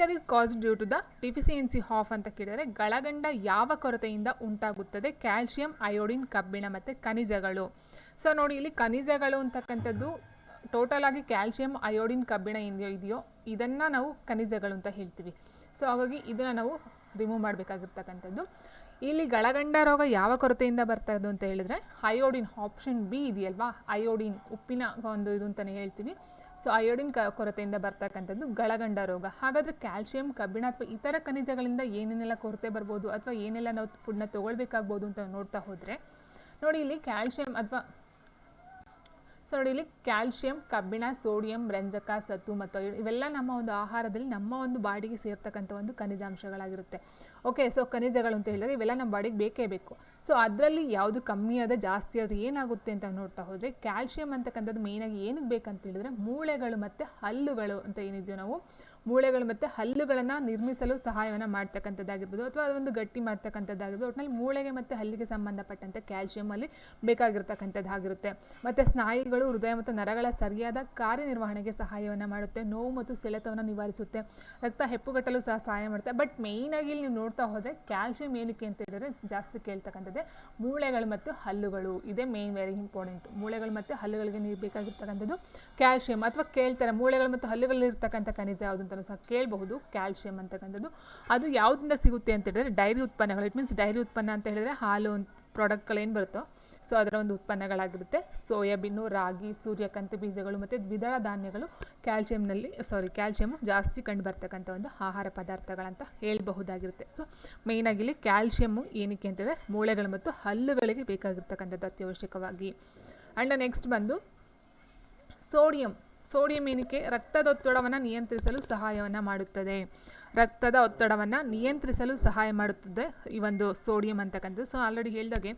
Goitre is caused due to the deficiency of ಅಂತ ಕೇಳಿದರೆ, ಗಳಗಂಡ ಯಾವ ಕೊರತೆಯಿಂದ ಉಂಟಾಗುತ್ತದೆ? ಕ್ಯಾಲ್ಶಿಯಂ ಅಯೋಡಿನ್, ಕಬ್ಬಿಣ ಮತ್ತು ಖನಿಜಗಳು. ಸೊ ನೋಡಿ, ಇಲ್ಲಿ ಖನಿಜಗಳು ಅಂತಕ್ಕಂಥದ್ದು ಟೋಟಲ್ ಆಗಿ ಕ್ಯಾಲ್ಶಿಯಂ ಅಯೋಡಿನ್, ಕಬ್ಬಿಣ ಇದೆಯೋ ಇದೆಯೋ, ಇದನ್ನು ನಾವು ಖನಿಜಗಳು ಅಂತ ಹೇಳ್ತೀವಿ. ಸೊ ಹಾಗಾಗಿ ಇದನ್ನು ನಾವು ರಿಮೂವ್ ಮಾಡಬೇಕಾಗಿರ್ತಕ್ಕಂಥದ್ದು. ಇಲ್ಲಿ ಗಳಗಂಡ ರೋಗ ಯಾವ ಕೊರತೆಯಿಂದ ಬರ್ತಾ ಅಂತ ಹೇಳಿದ್ರೆ, ಅಯೋಡಿನ್ ಆಪ್ಷನ್ ಬಿ ಇದೆಯಲ್ವಾ? ಅಯೋಡಿನ್ ಉಪ್ಪಿನ ಒಂದು ಇದು ಅಂತಲೇ ಹೇಳ್ತೀವಿ. ಸೊ ಅಯೋಡಿನ್ ಕ ಕೊರತೆಯಿಂದ ಬರ್ತಕ್ಕಂಥದ್ದು ಗಳಗಂಡ ರೋಗ. ಹಾಗಾದರೆ ಕ್ಯಾಲ್ಶಿಯಂ ಕಬ್ಬಿಣ ಅಥವಾ ಇತರ ಖನಿಜಗಳಿಂದ ಏನೇನೆಲ್ಲ ಕೊರತೆ ಬರ್ಬೋದು ಅಥವಾ ಏನೆಲ್ಲ ನಾವು ಫುಡ್ನ ತೊಗೊಳ್ಬೇಕಾಗ್ಬೋದು ಅಂತ ನೋಡ್ತಾ ಹೋದರೆ, ನೋಡಿ ಇಲ್ಲಿ ಕ್ಯಾಲ್ಶಿಯಂ ಅಥವಾ ಸೊ ನೋಡಿ ಇಲ್ಲಿ ಕ್ಯಾಲ್ಶಿಯಂ, ಕಬ್ಬಿಣ, ಸೋಡಿಯಂ, ರಂಜಕ, ಸತ್ತು ಮತ್ತು ಇವೆಲ್ಲ ನಮ್ಮ ಒಂದು ಆಹಾರದಲ್ಲಿ ನಮ್ಮ ಒಂದು ಬಾಡಿಗೆ ಸೇರ್ತಕ್ಕಂಥ ಒಂದು ಖನಿಜಾಂಶಗಳಾಗಿರುತ್ತೆ. ಓಕೆ ಸೊ ಖನಿಜಗಳು ಅಂತ ಹೇಳಿದ್ರೆ ಇವೆಲ್ಲ ನಮ್ಮ ಬಾಡಿಗೆ ಬೇಕೇ ಬೇಕು. ಸೊ ಅದರಲ್ಲಿ ಯಾವುದು ಕಮ್ಮಿ ಆದ ಜಾಸ್ತಿ ಆದರೆ ಏನಾಗುತ್ತೆ ಅಂತ ನೋಡ್ತಾ ಹೋದರೆ ಕ್ಯಾಲ್ಶಿಯಂ ಅಂತಕ್ಕಂಥದ್ದು ಮೇಯ್ನಾಗಿ ಏನಕ್ಕೆ ಬೇಕಂತ ಹೇಳಿದ್ರೆ ಮೂಳೆಗಳು ಮತ್ತು ಹಲ್ಲುಗಳು ಅಂತ ಏನಿದೆಯೋ ನಾವು ಮೂಳೆಗಳು ಮತ್ತು ಹಲ್ಲುಗಳನ್ನು ನಿರ್ಮಿಸಲು ಸಹಾಯವನ್ನು ಮಾಡ್ತಕ್ಕಂಥದ್ದಾಗಿರ್ಬೋದು ಅಥವಾ ಅದೊಂದು ಗಟ್ಟಿ ಮಾಡ್ತಕ್ಕಂಥದ್ದಾಗಿರ್ಬೋದು. ಒಟ್ಟಿನಲ್ಲಿ ಮೂಳೆಗೆ ಮತ್ತು ಹಲ್ಲಿಗೆ ಸಂಬಂಧಪಟ್ಟಂತೆ ಕ್ಯಾಲ್ಶಿಯಮಲ್ಲಿ ಬೇಕಾಗಿರ್ತಕ್ಕಂಥದ್ದಾಗಿರುತ್ತೆ. ಮತ್ತು ಸ್ನಾಯುಗಳು ಹೃದಯ ಮತ್ತು ನರಗಳ ಸರಿಯಾದ ಕಾರ್ಯನಿರ್ವಹಣೆಗೆ ಸಹಾಯವನ್ನು ಮಾಡುತ್ತೆ. ನೋವು ಮತ್ತು ಸೆಳೆತವನ್ನು ನಿವಾರಿಸುತ್ತೆ. ರಕ್ತ ಹೆಪ್ಪುಗಟ್ಟಲು ಸಹ ಸಹಾಯ ಮಾಡುತ್ತೆ. ಬಟ್ ಮೇಯ್ನಾಗಿ ಇಲ್ಲಿ ನೀವು ನೋಡ್ತಾ ಹೋದರೆ ಕ್ಯಾಲ್ಶಿಯಂ ಏನಕ್ಕೆ ಅಂತ ಹೇಳಿದ್ರೆ ಜಾಸ್ತಿ ಕೇಳ್ತಕ್ಕಂಥದ್ದೇ ಮೂಳೆಗಳು ಮತ್ತು ಹಲ್ಲುಗಳು. ಇದೇ ಮೇಯ್ನ್ ವೆರಿ ಇಂಪಾರ್ಟೆಂಟ್ ಮೂಳೆಗಳು ಮತ್ತು ಹಲ್ಲುಗಳಿಗೆ ನೀರು ಬೇಕಾಗಿರ್ತಕ್ಕಂಥದ್ದು ಕ್ಯಾಲ್ಶಿಯಂ ಅಥವಾ ಕೇಳ್ತಾರೆ, ಮೂಳೆಗಳು ಮತ್ತು ಹಲ್ಲುಗಳಲ್ಲಿ ಇರ್ತಕ್ಕಂಥ ಖನಿಜ ಯಾವುದು? ಅಂತಲೂ ಸಹ ಕೇಳಬಹುದು, ಕ್ಯಾಲ್ಶಿಯಂ ಅಂತಕ್ಕಂಥದ್ದು. ಅದು ಯಾವುದಿಂದ ಸಿಗುತ್ತೆ ಅಂತ ಹೇಳಿದ್ರೆ ಡೈರಿ ಉತ್ಪನ್ನಗಳು. ಇಟ್ ಮೀನ್ಸ್ ಡೈರಿ ಉತ್ಪನ್ನ ಅಂತ ಹೇಳಿದ್ರೆ ಹಾಲು ಪ್ರಾಡಕ್ಟ್ಗಳೇನು ಬರುತ್ತೋ ಸೊ ಅದರ ಒಂದು ಉತ್ಪನ್ನಗಳಾಗಿರುತ್ತೆ. ಸೋಯಾಬೀನು, ರಾಗಿ, ಸೂರ್ಯಕಾಂತಿ ಬೀಜಗಳು ಮತ್ತು ದ್ವಿದಳ ಧಾನ್ಯಗಳು ಕ್ಯಾಲ್ಶಿಯಂನಲ್ಲಿ ಸಾರಿ ಕ್ಯಾಲ್ಶಿಯಮ್ ಜಾಸ್ತಿ ಕಂಡು ಬರ್ತಕ್ಕಂಥ ಒಂದು ಆಹಾರ ಪದಾರ್ಥಗಳಂತ ಹೇಳಬಹುದಾಗಿರುತ್ತೆ. ಸೊ ಮೇಯ್ನಾಗಿ ಇಲ್ಲಿ ಕ್ಯಾಲ್ಶಿಯಮ್ಮು ಏನಕ್ಕೆ ಅಂತಂದರೆ ಮೂಳೆಗಳು ಮತ್ತು ಹಲ್ಲುಗಳಿಗೆ ಬೇಕಾಗಿರ್ತಕ್ಕಂಥದ್ದು ಅತ್ಯವಶ್ಯಕವಾಗಿ. ಆ್ಯಂಡ್ ನೆಕ್ಸ್ಟ್ ಬಂದು ಸೋಡಿಯಂ ಸೋಡಿಯಂ ಏನಕ್ಕೆ? ರಕ್ತದೊತ್ತಡವನ್ನು ನಿಯಂತ್ರಿಸಲು ಸಹಾಯವನ್ನು ಮಾಡುತ್ತದೆ. ರಕ್ತದ ಒತ್ತಡವನ್ನು ನಿಯಂತ್ರಿಸಲು ಸಹಾಯ ಮಾಡುತ್ತದೆ ಈ ಒಂದು ಸೋಡಿಯಂ ಅಂತಕ್ಕಂಥದ್ದು. ಸೊ ಆಲ್ರೆಡಿ ಹೇಳಿದಾಗೆ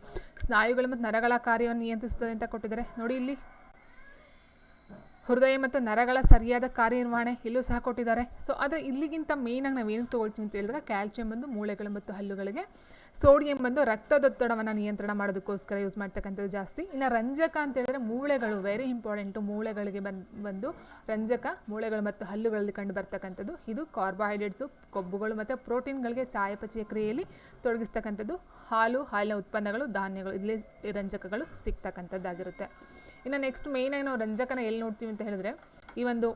ಸ್ನಾಯುಗಳು ಮತ್ತು ನರಗಳ ಕಾರ್ಯವನ್ನು ನಿಯಂತ್ರಿಸುತ್ತದೆ ಅಂತ ಕೊಟ್ಟಿದ್ದಾರೆ. ನೋಡಿ ಇಲ್ಲಿ ಹೃದಯ ಮತ್ತು ನರಗಳ ಸರಿಯಾದ ಕಾರ್ಯನಿರ್ವಹಣೆ ಇಲ್ಲೂ ಸಹ ಕೊಟ್ಟಿದ್ದಾರೆ. ಸೊ ಆದರೆ ಇಲ್ಲಿಗಿಂತ ಮೇಯ್ನಾಗಿ ನಾವು ಏನು ತೊಗೊಳ್ತೀವಿ ಅಂತ ಹೇಳಿದಾಗ ಕ್ಯಾಲ್ಶಿಯಂ ಬಂದು ಮೂಳೆಗಳು ಮತ್ತು ಹಲ್ಲುಗಳಿಗೆ ಸೋಡಿಯಂ ಬಂದು ರಕ್ತದೊತ್ತಡವನ್ನು ನಿಯಂತ್ರಣ ಮಾಡೋದಕ್ಕೋಸ್ಕರ ಯೂಸ್ ಮಾಡ್ತಕ್ಕಂಥದ್ದು ಜಾಸ್ತಿ. ಇನ್ನು ರಂಜಕ ಅಂತ ಹೇಳಿದ್ರೆ ಮೂಳೆಗಳು ವೆರಿ ಇಂಪಾರ್ಟೆಂಟು ಮೂಳೆಗಳಿಗೆ ಬಂದು ರಂಜಕ, ಮೂಳೆಗಳು ಮತ್ತು ಹಲ್ಲುಗಳಲ್ಲಿ ಕಂಡು ಬರ್ತಕ್ಕಂಥದ್ದು. ಇದು ಕಾರ್ಬೋಹೈಡ್ರೇಟ್ಸು ಕೊಬ್ಬುಗಳು ಮತ್ತು ಪ್ರೋಟೀನ್ಗಳಿಗೆ ಚಾಯಪಚಿಯ ಕ್ರಿಯೆಯಲ್ಲಿ ತೊಡಗಿಸ್ತಕ್ಕಂಥದ್ದು. ಹಾಲು, ಹಾಲಿನ ಉತ್ಪನ್ನಗಳು, ಧಾನ್ಯಗಳು, ಇಲ್ಲಿ ರಂಜಕಗಳು ಸಿಗ್ತಕ್ಕಂಥದ್ದಾಗಿರುತ್ತೆ. ಇನ್ನು ನೆಕ್ಸ್ಟ್ ಮೇಯ್ನಾಗಿ ನಾವು ರಂಜಕನ ಎಲ್ಲಿ ನೋಡ್ತೀವಿ ಅಂತ ಹೇಳಿದ್ರೆ, ಈ ಒಂದು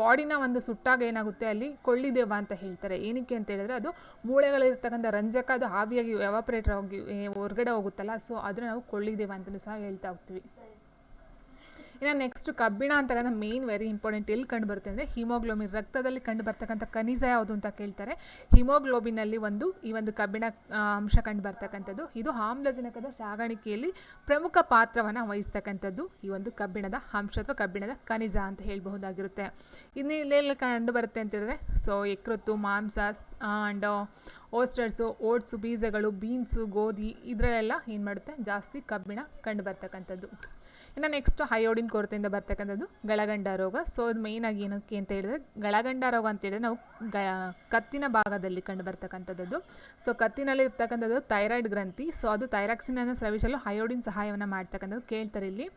ಬಾಡಿನ ಒಂದು ಸುಟ್ಟಾಗ ಏನಾಗುತ್ತೆ ಅಲ್ಲಿ ಕೊಳ್ಳಿದೇವ ಅಂತ ಹೇಳ್ತಾರೆ. ಏನಕ್ಕೆ ಅಂತ ಹೇಳಿದ್ರೆ ಅದು ಮೂಳೆಗಳಿರ್ತಕ್ಕಂಥ ರಂಜಕ ಅದು ಆವಿಯಾಗಿ ಎವಾಪ್ರೇಟರ್ ಆಗಿ ಹೊರಗಡೆ ಹೋಗುತ್ತಲ್ಲ ಸೊ ಅದನ್ನು ನಾವು ಕೊಳ್ಳಿದೇವ ಅಂತಲೂ ಸಹ ಹೇಳ್ತಾ ಹೋಗ್ತೀವಿ. ಇನ್ನು ನೆಕ್ಸ್ಟ್ ಕಬ್ಬಿಣ ಅಂತಕ್ಕಂಥ ಮೇನ್ ವೆರಿ ಇಂಪಾರ್ಟೆಂಟ್ ಎಲ್ಲಿ ಕಂಡು ಬರುತ್ತೆ ಅಂದರೆ ಹಿಮೋಗ್ಲೋಬಿನ್ ರಕ್ತದಲ್ಲಿ ಕಂಡು ಬರ್ತಕ್ಕಂಥ ಖನಿಜ ಯಾವುದು ಅಂತ ಕೇಳ್ತಾರೆ. ಹಿಮೋಗ್ಲೋಬಿನಲ್ಲಿ ಒಂದು ಈ ಒಂದು ಕಬ್ಬಿಣ ಅಂಶ ಕಂಡು ಬರ್ತಕ್ಕಂಥದ್ದು. ಇದು ಆಮ್ಲಜನಕದ ಸಾಗಾಣಿಕೆಯಲ್ಲಿ ಪ್ರಮುಖ ಪಾತ್ರವನ್ನು ವಹಿಸ್ತಕ್ಕಂಥದ್ದು ಈ ಒಂದು ಕಬ್ಬಿಣದ ಅಂಶ ಅಥವಾ ಕಬ್ಬಿಣದ ಖನಿಜ ಅಂತ ಹೇಳಬಹುದಾಗಿರುತ್ತೆ. ಇನ್ನು ಇಲ್ಲೆಲ್ಲ ಕಂಡು ಬರುತ್ತೆ ಅಂತ ಹೇಳಿದ್ರೆ ಸೊ ಯಕೃತ್ತು, ಮಾಂಸ ಆ್ಯಂಡ್ ಓಸ್ಟರ್ಸು ಓಟ್ಸು ಬೀಜಗಳು ಬೀನ್ಸು ಗೋಧಿ ಇದರಲ್ಲೆಲ್ಲ ಏನು ಮಾಡುತ್ತೆ? ಜಾಸ್ತಿ ಕಬ್ಬಿಣ ಕಂಡು ಬರ್ತಕ್ಕಂಥದ್ದು. ಇನ್ನು ನೆಕ್ಸ್ಟ್ ಹೈಯೋಡಿನ್ ಕೊರತೆಯಿಂದ ಬರ್ತಕ್ಕಂಥದ್ದು ಗಳಗಂಡ ರೋಗ. ಸೊ ಅದು ಮೇಯ್ನಾಗಿ ಏನಕ್ಕೆ ಅಂತ ಹೇಳಿದ್ರೆ ಗಳಗಂಡ ರೋಗ ಅಂತ ಹೇಳಿದ್ರೆ ನಾವು ಗ, ಕತ್ತಿನ ಭಾಗದಲ್ಲಿ ಕಂಡು ಬರ್ತಕ್ಕಂಥದ್ದು. ಸೊ ಕತ್ತಿನಲ್ಲಿ ಇರ್ತಕ್ಕಂಥದ್ದು ಥೈರಾಯ್ಡ್ ಗ್ರಂಥಿ. ಸೊ ಅದು ಥೈರಾಕ್ಸಿನನ್ನು ಸ್ರವಿಸಲು ಹಯೋಡಿನ್ ಸಹಾಯವನ್ನು ಮಾಡ್ತಕ್ಕಂಥದ್ದು ಕೇಳ್ತಾರೆ ಇಲ್ಲಿ.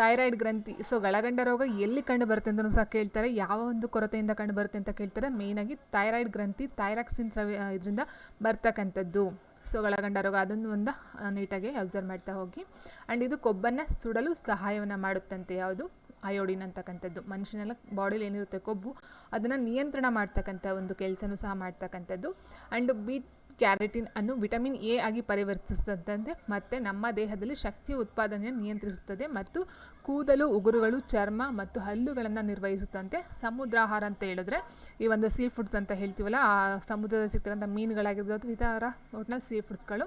ಥೈರಾಯ್ಡ್ ಗ್ರಂಥಿ. ಸೊ ಗಳಗಂಡ ರೋಗ ಎಲ್ಲಿ ಕಂಡು ಬರುತ್ತೆ ಅಂತಲೂ ಸಹ ಕೇಳ್ತಾರೆ. ಯಾವ ಒಂದು ಕೊರತೆಯಿಂದ ಕಂಡು ಬರುತ್ತೆ ಅಂತ ಕೇಳ್ತಾರೆ. ಮೇಯ್ನಾಗಿ ಥೈರಾಯ್ಡ್ ಗ್ರಂಥಿ ಥೈರಾಕ್ಸಿನ್ ಸ್ರವಿ, ಇದರಿಂದ ಬರ್ತಕ್ಕಂಥದ್ದು. ಸೊ ಒಳಗಂಡ ರೋಗ, ಅದನ್ನು ಒಂದು ನೀಟಾಗಿ ಅಬ್ಸರ್ವ್ ಮಾಡ್ತಾ ಹೋಗಿ. ಆ್ಯಂಡ್ ಇದು ಕೊಬ್ಬನ್ನು ಸುಡಲು ಸಹಾಯವನ್ನು ಮಾಡುತ್ತಂತೆ. ಯಾವುದು? ಅಯೋಡಿನ್ ಅಂತಕ್ಕಂಥದ್ದು. ಮನುಷ್ಯನೆಲ್ಲ ಬಾಡಿಲಿ ಏನಿರುತ್ತೆ ಕೊಬ್ಬು, ಅದನ್ನು ನಿಯಂತ್ರಣ ಮಾಡ್ತಕ್ಕಂಥ ಒಂದು ಕೆಲಸನೂ ಸಹ ಮಾಡ್ತಕ್ಕಂಥದ್ದು. ಆ್ಯಂಡ್ ಬೀಟ್ ಕ್ಯಾರೆಟಿನ್ ಅನ್ನು ವಿಟಮಿನ್ ಎ ಆಗಿ ಪರಿವರ್ತಿಸುತ್ತಂತೆ ಮತ್ತು ನಮ್ಮ ದೇಹದಲ್ಲಿ ಶಕ್ತಿ ಉತ್ಪಾದನೆಯನ್ನು ನಿಯಂತ್ರಿಸುತ್ತದೆ ಮತ್ತು ಕೂದಲು, ಉಗುರುಗಳು, ಚರ್ಮ ಮತ್ತು ಹಲ್ಲುಗಳನ್ನು ನಿರ್ವಹಿಸುತ್ತಂತೆ. ಸಮುದ್ರಾಹಾರ ಅಂತ ಹೇಳಿದ್ರೆ ಈ ಒಂದು ಸೀ ಫುಡ್ಸ್ ಅಂತ ಹೇಳ್ತೀವಲ್ಲ, ಆ ಸಮುದ್ರದಲ್ಲಿ ಸಿಗ್ತಕ್ಕಂಥ ಮೀನುಗಳಾಗಿರ್ಬೋದು ಈ ಥರ ಒಟ್ಟಿನಲ್ಲಿ ಸೀ ಫುಡ್ಸ್ಗಳು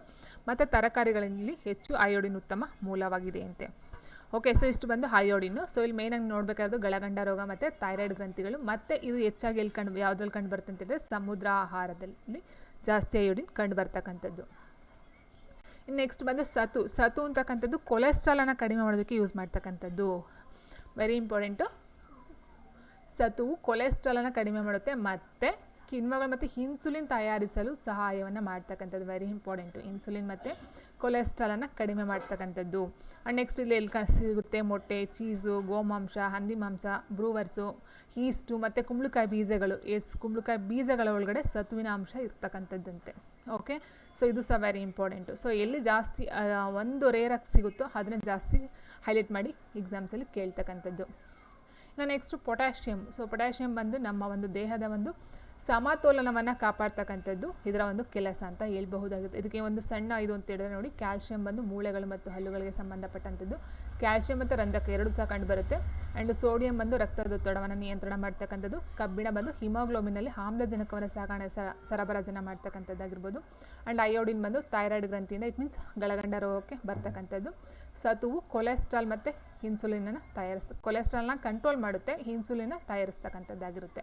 ಮತ್ತು ತರಕಾರಿಗಳಲ್ಲಿ ಹೆಚ್ಚು ಅಯೋಡಿನ್ ಉತ್ತಮ ಮೂಲವಾಗಿದೆ ಅಂತೆ. ಓಕೆ ಸೊ ಇಷ್ಟು ಬಂದು ಅಯೋಡಿನು ಸೊ ಇಲ್ಲಿ ಮೇಯ್ನಾಗಿ ನೋಡಬೇಕಾದ್ರು ಗಳಗಂಡ ರೋಗ ಮತ್ತು ಥೈರಾಯ್ಡ್ ಗ್ರಂಥಿಗಳು. ಮತ್ತು ಇದು ಹೆಚ್ಚಾಗಿ ಎಲ್ಲಿ ಕಂಡು, ಯಾವುದ್ರಲ್ಲಿ ಕಂಡು ಬರುತ್ತೆ ಹೇಳಿದ್ರೆ ಸಮುದ್ರ ಆಹಾರದಲ್ಲಿ ಜಾಸ್ತಿ ಅಯೋಡಿನ್ ಕಂಡು ಬರ್ತಕ್ಕಂಥದ್ದು. ನೆಕ್ಸ್ಟ್ ಬಂದು ಸತು ಸತು ಅಂತಕ್ಕಂಥದ್ದು ಕೊಲೆಸ್ಟ್ರಾಲನ್ನು ಕಡಿಮೆ ಮಾಡೋದಕ್ಕೆ ಯೂಸ್ ಮಾಡ್ತಕ್ಕಂಥದ್ದು. ವೆರಿ ಇಂಪಾರ್ಟೆಂಟು ಸತುವು ಕೊಲೆಸ್ಟ್ರಾಲನ್ನು ಕಡಿಮೆ ಮಾಡುತ್ತೆ, ಮತ್ತು ಕಿಣ್ವಗಳು ಮತ್ತು ಇನ್ಸುಲಿನ್ ತಯಾರಿಸಲು ಸಹಾಯವನ್ನು ಮಾಡ್ತಕ್ಕಂಥದ್ದು ವೆರಿ ಇಂಪಾರ್ಟೆಂಟು ಇನ್ಸುಲಿನ್ ಮತ್ತು ಕೊಲೆಸ್ಟ್ರಾಲನ್ನು ಕಡಿಮೆ ಮಾಡ್ತಕ್ಕಂಥದ್ದು. ಆ್ಯಂಡ್ ನೆಕ್ಸ್ಟ್ ಇಲ್ಲಿ ಎಲ್ಲಿ ಸಿಗುತ್ತೆ ಮೊಟ್ಟೆ ಚೀಸು ಗೋಮಾಂಸ, ಹಂದಿ ಮಾಂಸ ಬ್ರೂವರ್ಸು ಈಸ್ಟು ಮತ್ತು ಕುಂಬಳಕಾಯಿ ಬೀಜಗಳು. ಎಸ್ ಕುಂಬಳಕಾಯಿ ಬೀಜಗಳ ಒಳಗಡೆ ಸತುವಿನ ಅಂಶ ಇರ್ತಕ್ಕಂಥದ್ದಂತೆ. ಓಕೆ ಸೊ ಇದು ಸಹ ವೆರಿ ಇಂಪಾರ್ಟೆಂಟು ಸೊ ಎಲ್ಲಿ ಜಾಸ್ತಿ ಒಂದು ರೇರಾಗಿ ಸಿಗುತ್ತೋ ಅದನ್ನ ಜಾಸ್ತಿ ಹೈಲೈಟ್ ಮಾಡಿ ಎಕ್ಸಾಮ್ಸಲ್ಲಿ ಕೇಳ್ತಕ್ಕಂಥದ್ದು. ನಾನು ನೆಕ್ಸ್ಟು ಪೊಟ್ಯಾಷಿಯಮ್ ಸೊ ಪೊಟ್ಯಾಷಿಯಮ್ ಬಂದು ನಮ್ಮ ಒಂದು ದೇಹದ ಒಂದು ಸಮತೋಲನವನ್ನು ಕಾಪಾಡ್ತಕ್ಕಂಥದ್ದು ಇದರ ಒಂದು ಕೆಲಸ ಅಂತ ಹೇಳ್ಬಹುದಾಗುತ್ತೆ. ಇದಕ್ಕೆ ಒಂದು ಸಣ್ಣ ಇದು ಅಂತ ಹೇಳಿದ್ರೆ ನೋಡಿ, ಕ್ಯಾಲ್ಶಿಯಂ ಬಂದು ಮೂಳೆಗಳು ಮತ್ತು ಹಲ್ಲುಗಳಿಗೆ ಸಂಬಂಧಪಟ್ಟಂಥದ್ದು. ಕ್ಯಾಲ್ಶಿಯಂ ಮತ್ತು ರಂಜಕ ಎರಡು ಸಹ ಕಂಡುಬರುತ್ತೆ ಆ್ಯಂಡ್ ಸೋಡಿಯಂ ಬಂದು ರಕ್ತದೊತ್ತಡವನ್ನು ನಿಯಂತ್ರಣ ಮಾಡ್ತಕ್ಕಂಥದ್ದು. ಕಬ್ಬಿಣ ಬಂದು ಹಿಮೋಗ್ಲೋಬಿನಲ್ಲಿ ಆಮ್ಲಜನಕವನ್ನು ಸಾಗಣೆ ಸರ ಸರಬರಾಜನ ಮಾಡ್ತಕ್ಕಂಥದ್ದಾಗಿರ್ಬೋದು. ಆ್ಯಂಡ್ ಅಯೋಡಿನ್ ಬಂದು ಥೈರಾಯ್ಡ್ ಗ್ರಂಥಿಯಿಂದ ಇಟ್ ಮೀನ್ಸ್ ಗಳಗಂಡ ರೋಗಕ್ಕೆ ಬರ್ತಕ್ಕಂಥದ್ದು. ಸತುವು ಕೊಲೆಸ್ಟ್ರಾಲ್ ಮತ್ತು ಇನ್ಸುಲಿನನ್ನು ತಯಾರಿಸ್ತ, ಕೊಲೆಸ್ಟ್ರಾಲ್ನ ಕಂಟ್ರೋಲ್ ಮಾಡುತ್ತೆ, ಇನ್ಸುಲಿನ ತಯಾರಿಸ್ತಕ್ಕಂಥದ್ದಾಗಿರುತ್ತೆ.